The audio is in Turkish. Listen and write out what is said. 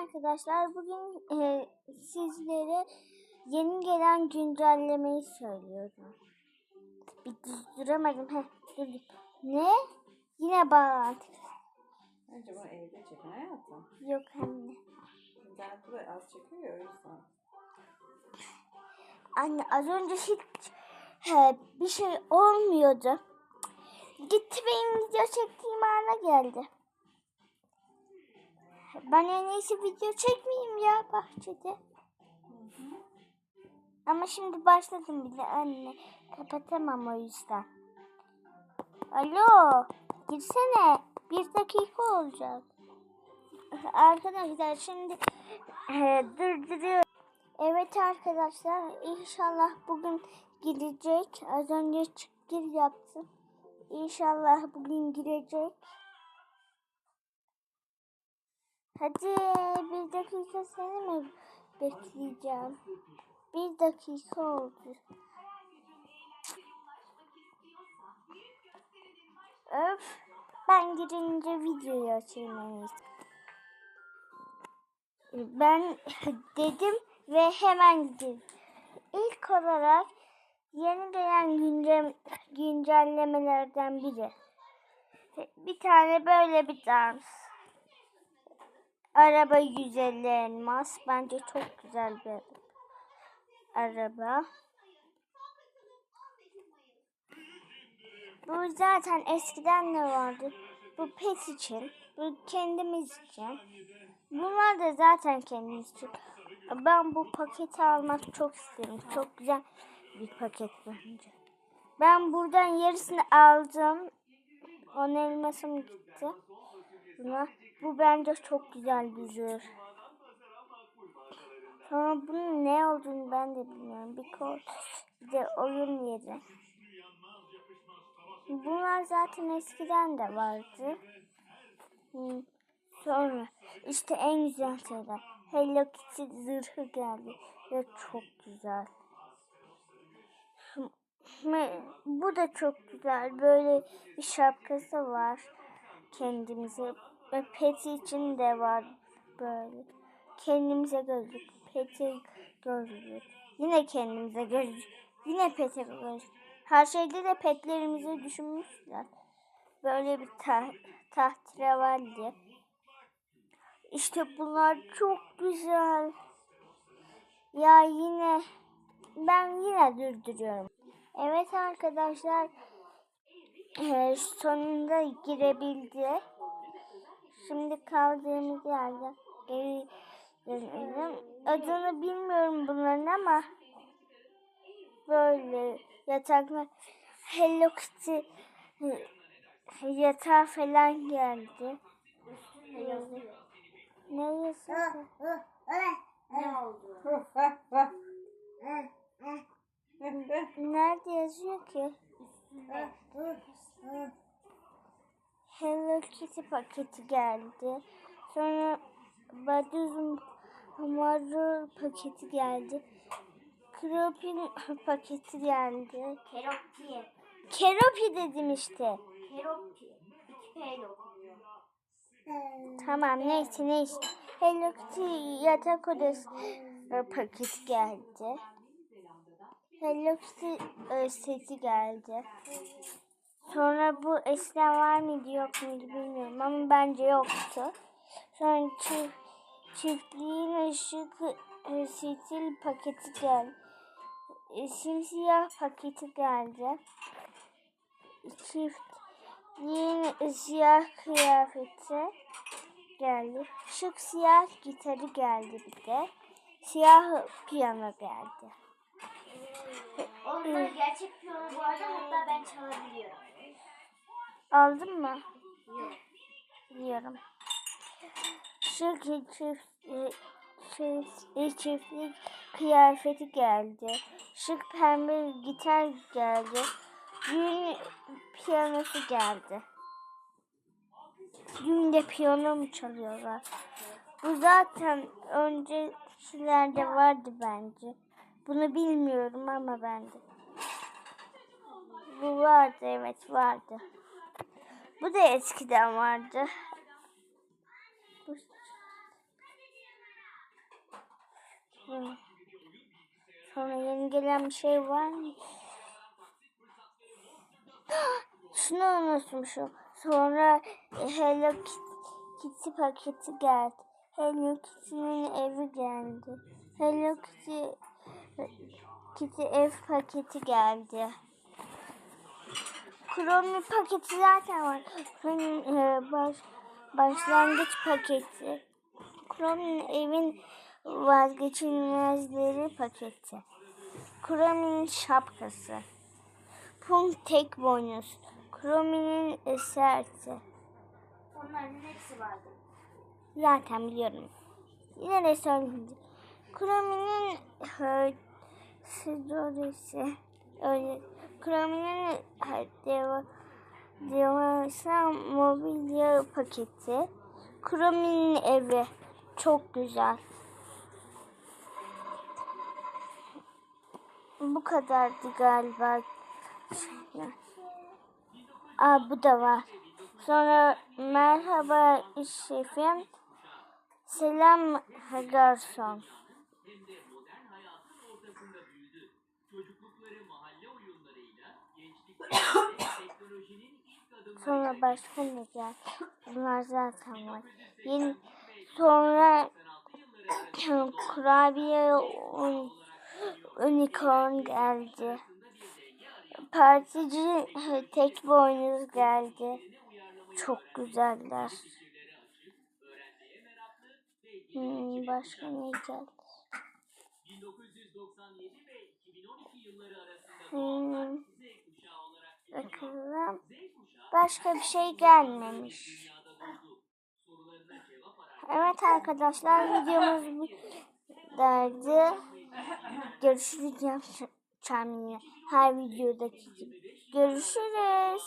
arkadaşlar bugün e, sizlere yeni gelen güncellemeyi söylüyorum. Bir düzdüremedim. Heh, dur. Ne? Yine bağlantı. Acaba evde çekin hayatım. Yok anne. İnternette de az çekiyor ya o yüzden. Anne az önce hiç he, bir şey olmuyordu. Gitti benim video çektiğim ana geldi. Ben en iyisi video çekmeyeyim ya bahçede. Ama şimdi başladım bile anne. Kapatamam o yüzden. Alo. Girsene. Bir dakika olacak. Arkadaşlar şimdi e, durduruyorum. Evet arkadaşlar inşallah bugün girecek. Az önce çık gir yaptım. İnşallah bugün girecek. Hadi bir dakika seni mi bekleyeceğim? Bir dakika oldu. Öf. Ben girince videoyu açayım. Ben dedim ve hemen gidin. İlk olarak yeni gelen güncel, güncellemelerden biri. Bir tane böyle bir dans. Araba 150 elmas. Bence çok güzel bir araba. Bu zaten eskiden de vardı. Bu pet için. Bu kendimiz için. Bunlar da zaten kendimiz için. Ben bu paketi almak çok isterim. Çok güzel bir paket bence. Ben buradan yarısını aldım. On elmasım gitti. Buna. Bu bence çok güzel bir zırh. Sonra bunun ne olduğunu ben de bilmiyorum. Bir bir de oyun yeri. Bunlar zaten eskiden de vardı. Sonra işte en güzel şeyler. Hello Kitty zırhı geldi ve çok güzel. Bu da çok güzel. Böyle bir şapkası var kendimize. Ve peti için de var böyle. Kendimize gözlük. Peti gözlük. Yine kendimize gözlük. Yine peti gözlük. Her şeyde de petlerimizi düşünmüşler. Böyle bir ta tahterevalli. İşte bunlar çok güzel. Ya yine ben yine durduruyorum. Evet arkadaşlar e, sonunda girebildi. Şimdi kaldığımız yerde geri dönelim. Adını bilmiyorum bunların ama böyle yataklar Hello Kitty yatağı falan geldi. Ne yazıyor? Ne oldu? Nerede yazıyor ki? Hello Kitty paketi geldi. Sonra Baduz'un Marul paketi geldi. Kropin paketi geldi. Keropti. Keropi dedim işte. Keropti. İki P ile okunuyor. Tamam neyse neyse. Hello Kitty yatak odası e, paketi geldi. Hello Kitty e, seti geldi. Sonra bu eskiden var mıydı yok muydu bilmiyorum ama bence yoktu. Sonra çift, çiftliğin ışık e, stil paketi geldi. E, simsiyah paketi geldi. Çiftliğin siyah kıyafeti geldi. Şık siyah gitarı geldi bir de. Siyah piyano geldi. Onlar gerçek piyano bu arada hatta ben çalabiliyorum. Aldın mı? Yok. Biliyorum. Şık çift, e, çift, e, çiftlik kıyafeti geldi. Şık pembe gitar geldi. Düğün piyanosu geldi. Düğünde piyano mu çalıyorlar? Bu zaten öncekilerde vardı bence. Bunu bilmiyorum ama bende. Bu vardı evet vardı. Bu da eskiden vardı. Sonra yeni gelen bir şey var mı? Şunu unutmuşum. Sonra Hello Kitty paketi geldi. Hello Kitty'nin evi geldi. Hello Kitty, Kitty ev paketi geldi. Chrome paketi zaten var. Chrome'un e, baş, başlangıç paketi. Chrome'un evin vazgeçilmezleri paketi. Chrome'nin şapkası. Punk tek boynuz. Chrome'nin eserti. Onların hepsi vardı. Zaten biliyorum. Yine de söyleyeyim. Chrome'nin e, storiesi. Öyle. Chrome'nin deva, devasa mobilya paketi. Chrome'nin evi. Çok güzel. Bu kadardı galiba. Aa bu da var. Sonra merhaba şefim. Selam garson. Sonra başka ne geldi? Bunlar zaten var. Yeni, sonra kurabiye un, unicorn geldi. Partici tek boynuz geldi. Çok güzeller. Hmm, başka ne geldi? Hmm, bakalım. Başka bir şey gelmemiş. Evet arkadaşlar videomuz bu derdi. Görüşürüz. Her videodaki gibi. Görüşürüz.